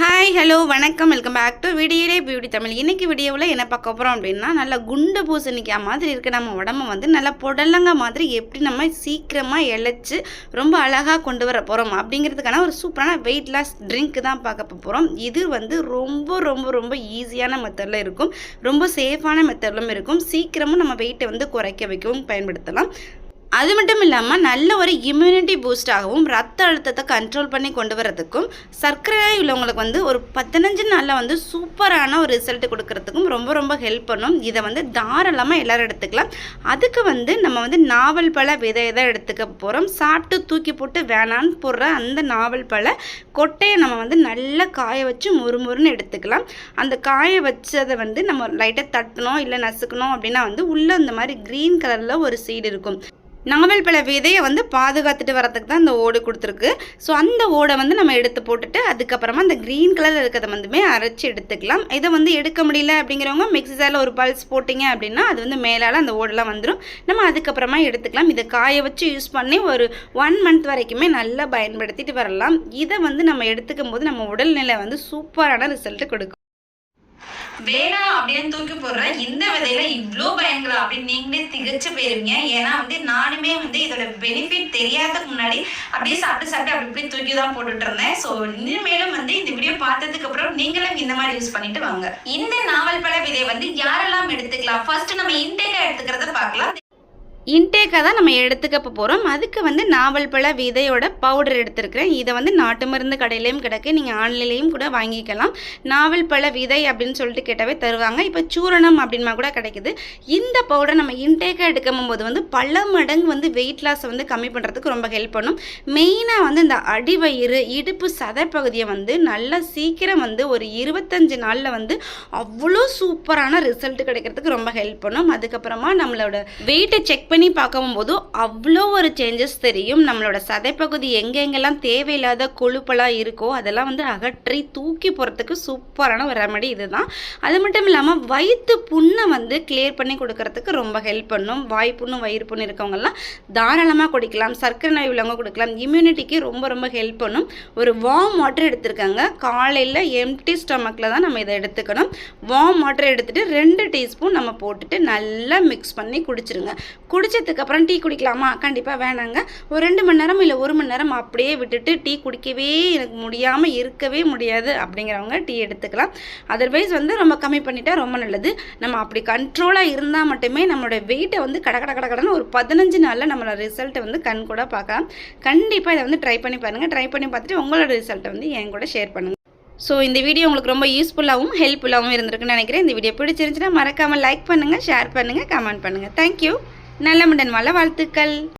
Hi hello வணக்கம். Welcome back to விடியலே beauty Tamil இன்னைக்கு வீடியோவில் என்ன பார்க்க போகிறோம் அப்படின்னா நல்லா குண்டு பூசணிக்காய் மாதிரி இருக்க. நம்ம உடம்ப வந்து நல்லா புடலங்க மாதிரி எப்படி நம்ம சீக்கிரமாக இழைச்சி ரொம்ப அழகாக கொண்டு வர போகிறோம் அப்படிங்கிறதுக்கான ஒரு சூப்பரான வெயிட் லாஸ் ட்ரிங்க் தான் பார்க்க போகிறோம் இது வந்து ரொம்ப ரொம்ப ரொம்ப ஈஸியான மெத்தடில் இருக்கும். ரொம்ப சேஃபான மெத்தடிலும் இருக்கும். சீக்கிரமும் நம்ம வெயிட்டை வந்து குறைக்க வைக்கவும் பயன்படுத்தலாம். அது மட்டும் இல்லாமல் நல்ல ஒரு இம்யூனிட்டி பூஸ்டாகவும் ரத்த அழுத்தத்தை கண்ட்ரோல் பண்ணி கொண்டு வரதுக்கும் சர்க்கரை உள்ளவங்களுக்கு வந்து ஒரு பதினஞ்சு நாளில் வந்து சூப்பரான ஒரு ரிசல்ட் கொடுக்கறதுக்கும் ரொம்ப ரொம்ப ஹெல்ப் பண்ணும். இதை வந்து தாராளமாக எல்லோரும் எடுத்துக்கலாம். அதுக்கு வந்து நம்ம வந்து நாவல் பழ விதை தான் எடுத்துக்க போகிறோம் சாப்பிட்டு தூக்கி போட்டு வேணான்னு போடுற அந்த நாவல் பழ கொட்டையை நம்ம வந்து நல்லா காய வச்சு முறுமுறுன்னு எடுத்துக்கலாம். அந்த காய வச்சதை வந்து நம்ம லைட்டாக தட்டணும் இல்லை நசுக்கணும் அப்படின்னா வந்து உள்ளே அந்த மாதிரி க்ரீன் கலரில் ஒரு சீடு இருக்கும். நாவல் பழ விதையை வந்து பாதுகாத்துட்டு வரத்துக்கு தான் இந்த ஓடு கொடுத்துருக்கு. ஸோ அந்த ஓடை வந்து நம்ம எடுத்து போட்டுட்டு அதுக்கப்புறமா அந்த க்ரீன் கலரில் இருக்கிறத வந்துமே அரைச்சி எடுத்துக்கலாம். இதை வந்து எடுக்க முடியல அப்படிங்கிறவங்க மிக்ஸி ஜாரில் ஒரு பல்ஸ் போட்டிங்க அப்படின்னா அது வந்து மேலால் அந்த ஓடெல்லாம் வந்துடும் நம்ம அதுக்கப்புறமா எடுத்துக்கலாம். இதை காய வச்சு யூஸ் பண்ணி ஒரு ஒன் மந்த் வரைக்குமே நல்லா பயன்படுத்திட்டு வரலாம். இதை வந்து நம்ம எடுத்துக்கும் போது நம்ம உடல்நிலை வந்து சூப்பரான ரிசல்ட் கொடுக்கும். வேணாம் அப்படின்னு தூக்கி போடுற இந்த விதையில இவ்வளோ பயங்கரம் அப்படின்னு நீங்களே திகச்சு போயிருவீங்க. ஏன்னா வந்து நானுமே வந்து இதோட பெனிஃபிட் தெரியாததுக்கு முன்னாடி அப்படியே சாப்பிட்டு சாப்பிட்டு அப்படி இப்படி தூக்கி தான் போட்டுட்டு இருந்தேன். ஸோ இனிமேலும் வந்து இந்த வீடியோ பார்த்ததுக்கு அப்புறம் நீங்களும் இந்த மாதிரி யூஸ் பண்ணிட்டு வாங்க. இந்த நாவல் பழ விதை வந்து யாரெல்லாம் எடுத்துக்கலாம்? ஃபர்ஸ்ட் நம்ம இன்டேக்கா எடுத்துக்கிறத பார்க்கலாம். இன்டேக்காக தான் நம்ம எடுத்துக்க போகிறோம் அதுக்கு வந்து நாவல் பழ விதையோட பவுடர் எடுத்துருக்கிறேன். இதை வந்து நாட்டு மருந்து கடையிலையும் கிடக்கு. நீங்கள் ஆன்லைன்லேயும் கூட வாங்கிக்கலாம். நாவல் பழ விதை அப்படின்னு சொல்லிட்டு கேட்டாவே தருவாங்க. இப்போ சூரணம் அப்படின்மா கூட கிடைக்குது. இந்த பவுடர் நம்ம இன்டேக்காக எடுக்கும் போது வந்து பல மடங்கு வந்து வெயிட் லாஸை வந்து கம்மி பண்ணுறதுக்கு ரொம்ப ஹெல்ப் பண்ணும். மெயினாக வந்து இந்த அடிவயிறு இடுப்பு சதைப்பகுதியை வந்து நல்லா சீக்கிரம் வந்து ஒரு இருபத்தஞ்சு நாளில் வந்து அவ்வளோ சூப்பரான ரிசல்ட் கிடைக்கிறதுக்கு ரொம்ப ஹெல்ப் பண்ணும். அதுக்கப்புறமா நம்மளோட வெயிட்டை செக் பண்ணி பார்க்கும்போது அவ்வளோ ஒரு சேஞ்சஸ் தெரியும். நம்மளோட சதைப்பகுதி எங்கெங்கெல்லாம் தேவையில்லாத கொழுப்பெல்லாம் இருக்கோ அதெல்லாம் வந்து அகற்றி தூக்கி போகிறதுக்கு சூப்பரான ஒரு ரெமடி இதுதான். அது மட்டும் இல்லாமல் வயிற்று புண்ணை வந்து கிளியர் பண்ணி கொடுக்கறதுக்கு ரொம்ப ஹெல்ப் பண்ணும். வாய் வயிறு புண்ணு இருக்கவங்கெல்லாம் தாராளமாக குடிக்கலாம். சர்க்கரை நோய் உள்ளவங்க கொடுக்கலாம். இம்யூனிட்டிக்கு ரொம்ப ரொம்ப ஹெல்ப் பண்ணும். ஒரு வார்ம் வாட்டர் எடுத்திருக்காங்க. காலையில் எம்டி ஸ்டமக்கில் தான் நம்ம இதை எடுத்துக்கணும். வார்ம் வாட்டர் எடுத்துகிட்டு ரெண்டு டீஸ்பூன் நம்ம போட்டுட்டு நல்லா மிக்ஸ் பண்ணி குடிச்சிருங்க. குடித்ததுக்கு அப்புறம் டீ குடிக்கலாமா? கண்டிப்பாக வேணாங்க. ஒரு ரெண்டு மணி நேரம் இல்லை ஒரு மணி நேரம் அப்படியே விட்டுட்டு டீ குடிக்கவே எனக்கு முடியாமல் இருக்கவே முடியாது அப்படிங்கிறவங்க டீ எடுத்துக்கலாம். அதர்வைஸ் வந்து ரொம்ப கம்மி பண்ணிட்டா ரொம்ப நல்லது. நம்ம அப்படி கண்ட்ரோலாக இருந்தால் மட்டுமே நம்மளோட வெயிட்டை வந்து கட கட கட கடன்னு ஒரு பதினஞ்சு நாளில் நம்மளோட ரிசல்ட்டை வந்து கண் கூட பார்க்கலாம். கண்டிப்பாக இதை வந்து ட்ரை பண்ணி பாருங்கள் ட்ரை பண்ணி பார்த்துட்டு உங்களோட ரிசல்ட்டை வந்து என் கூட ஷேர் பண்ணுங்கள் ஸோ இந்த வீடியோ உங்களுக்கு ரொம்ப யூஸ்ஃபுல்லாகவும் ஹெல்ப்ஃபுல்லாகவும் இருந்திருக்குன்னு நினைக்கிறேன். இந்த வீடியோ பிடிச்சிருந்துச்சுன்னா மறக்காமல் லைக் பண்ணுங்கள் ஷேர் பண்ணுங்கள் கமெண்ட் பண்ணுங்கள் தேங்க்யூ நல்ல முடன் வாழ்த்துக்கள்.